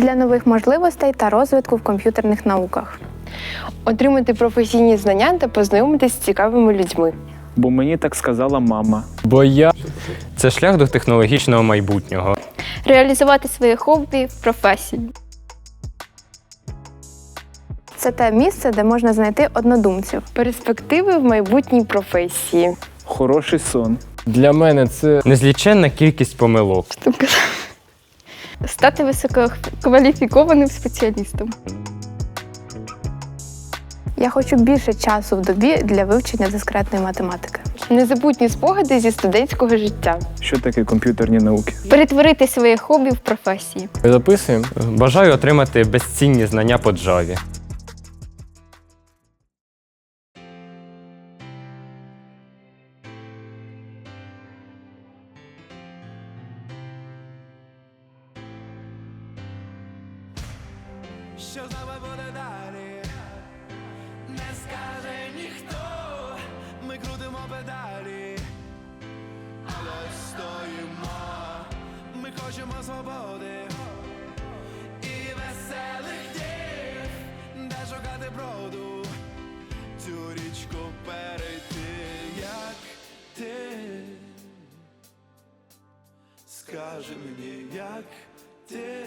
для нових можливостей та розвитку в комп'ютерних науках. Отримати професійні знання та познайомитись з цікавими людьми. Бо мені так сказала мама. Бо я це шлях до технологічного майбутнього. реалізувати своє хобі в професії. Це те місце, де можна знайти однодумців. Перспективи в майбутній професії. Хороший сон. Для мене це незліченна кількість помилок. Стати висококваліфікованим спеціалістом. Я хочу більше часу в добі для вивчення дискретної математики. Незабутні спогади зі студентського життя. Що таке комп'ютерні науки? Перетворити своє хобі в професії. Записуємо. Бажаю отримати безцінні знання по Java. Що з нами буде далі? Не скаже ніхто, ми крутимо педалі, але стоїмо, ми хочемо свободи і веселих днів, де шукати броду, цю річку перейти, як ти. Скажи мені, як ти.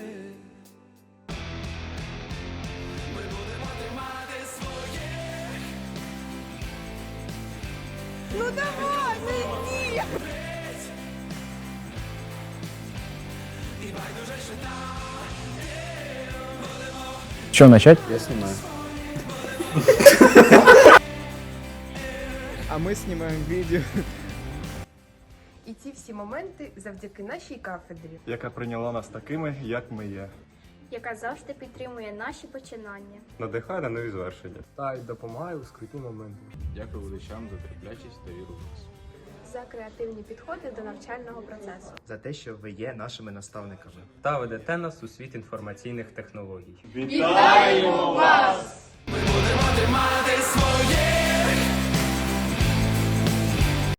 Ну давай, не байдуже, що там Що, начать? А мы снимаем видео. І ці всі моменти завдяки нашій кафедрі. яка прийняла нас такими, як ми є. Яка завжди підтримує наші починання. Надихає на нові звершення. Та й допомагає у скрутні моменти. Дякую величам за терплячість та віру в нас. За креативні підходи до навчального процесу. за те, що ви є нашими наставниками. Та ведете нас у світ інформаційних технологій. Вітаємо своїх.